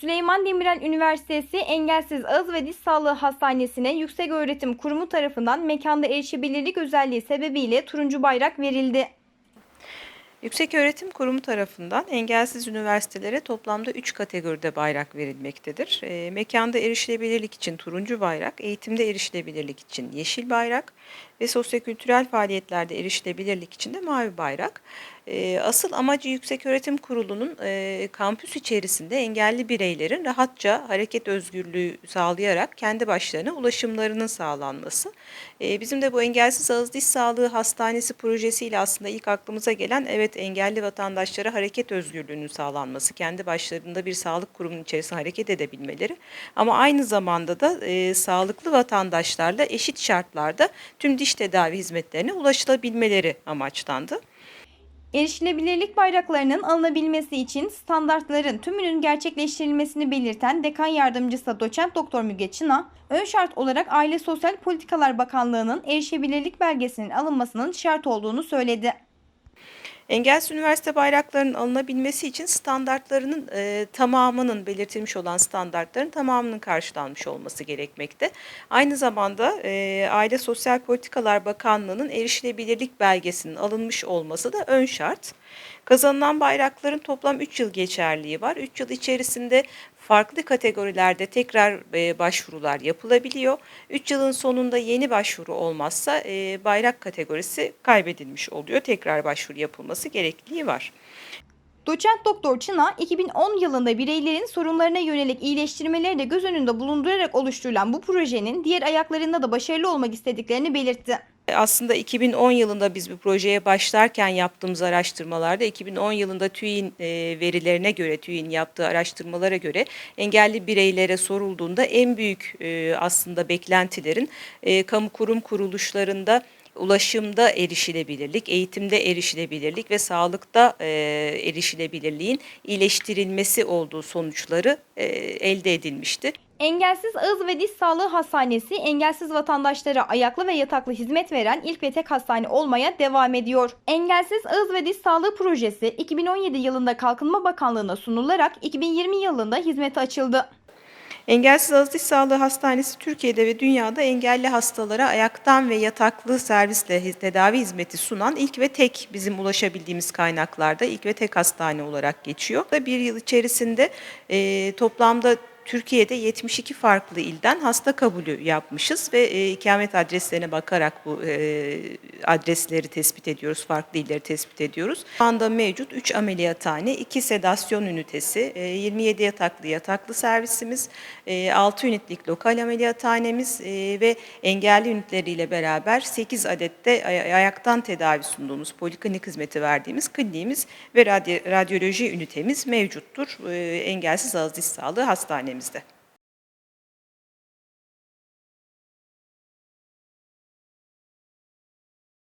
Süleyman Demirel Üniversitesi Engelsiz Ağız ve Diş Sağlığı Hastanesi'ne Yükseköğretim Kurumu tarafından mekanda erişebilirlik özelliği sebebiyle turuncu bayrak verildi. Yükseköğretim Kurumu tarafından engelsiz üniversitelere toplamda 3 kategoride bayrak verilmektedir. E, mekanda erişilebilirlik için turuncu bayrak, eğitimde erişilebilirlik için yeşil bayrak ve sosyokültürel faaliyetlerde erişilebilirlik için de mavi bayrak. E, asıl amacı Yükseköğretim Kurulu'nun e, kampüs içerisinde engelli bireylerin rahatça hareket özgürlüğü sağlayarak kendi başlarına ulaşımlarının sağlanması. E, bizim de bu Engelsiz Ağız Diş Sağlığı Hastanesi projesiyle aslında ilk aklımıza gelen evet engelli vatandaşlara hareket özgürlüğünün sağlanması, kendi başlarında bir sağlık kurumunun içerisinde hareket edebilmeleri ama aynı zamanda da e, sağlıklı vatandaşlarla eşit şartlarda tüm diş tedavi hizmetlerine ulaşılabilmeleri amaçlandı. Erişilebilirlik bayraklarının alınabilmesi için standartların tümünün gerçekleştirilmesini belirten Dekan Yardımcısı Doçent Doktor Müge Çına, ön şart olarak Aile Sosyal Politikalar Bakanlığı'nın erişebilirlik belgesinin alınmasının şart olduğunu söyledi. Engelsiz üniversite bayraklarının alınabilmesi için standartlarının e, tamamının belirtilmiş olan standartların tamamının karşılanmış olması gerekmekte. Aynı zamanda e, Aile Sosyal Politikalar Bakanlığı'nın erişilebilirlik belgesinin alınmış olması da ön şart. Kazanılan bayrakların toplam 3 yıl geçerliği var. 3 yıl içerisinde farklı kategorilerde tekrar e, başvurular yapılabiliyor. 3 yılın sonunda yeni başvuru olmazsa e, bayrak kategorisi kaybedilmiş oluyor. Tekrar başvuru yapılması gerekliliği var. Doçent Doktor Çına 2010 yılında bireylerin sorunlarına yönelik iyileştirmeleri de göz önünde bulundurarak oluşturulan bu projenin diğer ayaklarında da başarılı olmak istediklerini belirtti. Aslında 2010 yılında biz bu projeye başlarken yaptığımız araştırmalarda 2010 yılında TÜİ'nin e, verilerine göre, TÜİ'nin yaptığı araştırmalara göre engelli bireylere sorulduğunda en büyük e, aslında beklentilerin e, kamu kurum kuruluşlarında ulaşımda erişilebilirlik, eğitimde erişilebilirlik ve sağlıkta e, erişilebilirliğin iyileştirilmesi olduğu sonuçları e, elde edilmişti. Engelsiz Ağız ve Diş Sağlığı Hastanesi, engelsiz vatandaşlara ayaklı ve yataklı hizmet veren ilk ve tek hastane olmaya devam ediyor. Engelsiz Ağız ve Diş Sağlığı Projesi 2017 yılında Kalkınma Bakanlığı'na sunularak 2020 yılında hizmete açıldı. Engelsiz Diş Sağlığı Hastanesi Türkiye'de ve dünyada engelli hastalara ayaktan ve yataklı servisle tedavi hizmeti sunan ilk ve tek bizim ulaşabildiğimiz kaynaklarda ilk ve tek hastane olarak geçiyor. Bir yıl içerisinde e, toplamda Türkiye'de 72 farklı ilden hasta kabulü yapmışız ve e, ikamet adreslerine bakarak bu e, adresleri tespit ediyoruz, farklı illeri tespit ediyoruz. Şu anda mevcut 3 ameliyathane, 2 sedasyon ünitesi, e, 27 yataklı yataklı servisimiz, e, 6 ünitlik lokal ameliyathanemiz e, ve engelli ünitleriyle beraber 8 adette ay- ayaktan tedavi sunduğumuz, poliklinik hizmeti verdiğimiz kliniğimiz ve radyo- radyoloji ünitemiz mevcuttur e, engelsiz ağız diş sağlığı The.